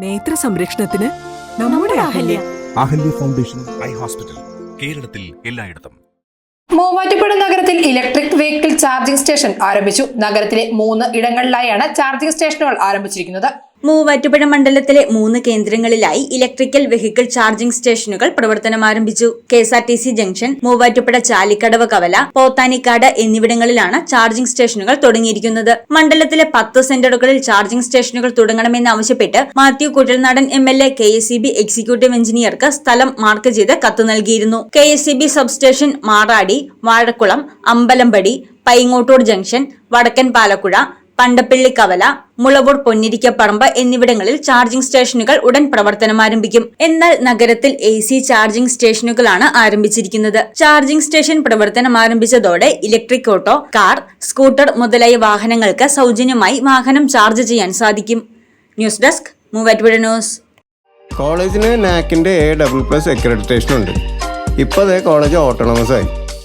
നേത്ര സംരക്ഷണത്തിന് നമ്മുടെ Ahalya. Ahalya foundation eye hospital കേരളത്തിൽ എല്ലായിടത്തും. മൂവാറ്റുപുഴ നഗരത്തിൽ ഇലക്ട്രിക് ചാർജിംഗ് സ്റ്റേഷൻ ആരംഭിച്ചു. നഗരത്തിലെ മൂന്ന് ഇടങ്ങളിലായാണ് ചാർജിംഗ് സ്റ്റേഷനുകൾ ആരംഭിച്ചിരിക്കുന്നത്. മൂവാറ്റുപുഴ മണ്ഡലത്തിലെ മൂന്ന് കേന്ദ്രങ്ങളിലായി ഇലക്ട്രിക്കൽ വെഹിക്കിൾ ചാർജിംഗ് സ്റ്റേഷനുകൾ പ്രവർത്തനം ആരംഭിച്ചു. K S R T C junction Muvattupuzha Chalikkadavu കവല പോത്താനിക്കാട് എന്നിവിടങ്ങളിലാണ് ചാർജിംഗ് സ്റ്റേഷനുകൾ തുടങ്ങിയിരിക്കുന്നത്. മണ്ഡലത്തിലെ പത്ത് സെന്ററുകളിൽ ചാർജിംഗ് സ്റ്റേഷനുകൾ തുടങ്ങണമെന്ന് തുടങ്ങണമെന്നാവശ്യപ്പെട്ട് Mathew Kuzhalnadan M L A K S C B executive എഞ്ചിനീയർക്ക് സ്ഥലം മാർക്ക് ചെയ്ത് കത്ത് നൽകിയിരുന്നു. K S C B substation Marady Vazhakulam Ambalampady Paingottoor junction വടക്കൻ പാലക്കുഴ പണ്ടപ്പള്ളി കവല മുളവൂർ പൊന്നിരിക്കപ്പറമ്പ് എന്നിവിടങ്ങളിൽ ചാർജിംഗ് സ്റ്റേഷനുകൾ ഉടൻ പ്രവർത്തനം ആരംഭിക്കും. എന്നാൽ നഗരത്തിൽ എ സി ചാർജിംഗ് സ്റ്റേഷനുകളാണ് ആരംഭിച്ചിരിക്കുന്നത്. ചാർജിംഗ് സ്റ്റേഷൻ പ്രവർത്തനം ആരംഭിച്ചതോടെ ഇലക്ട്രിക് ഓട്ടോ കാർ സ്കൂട്ടർ മുതലായ വാഹനങ്ങൾക്ക് സൗജന്യമായി വാഹനം ചാർജ് ചെയ്യാൻ സാധിക്കും. News desk Muvattupuzha news. കോളേജിന് നാക്കിന്റെ എ ഡബിൾ പ്ലസ് അക്രഡിറ്റേഷൻ ഉണ്ട്. ഇപ്പോൾ കോളേജ് ഓട്ടോണമസ് ആയി.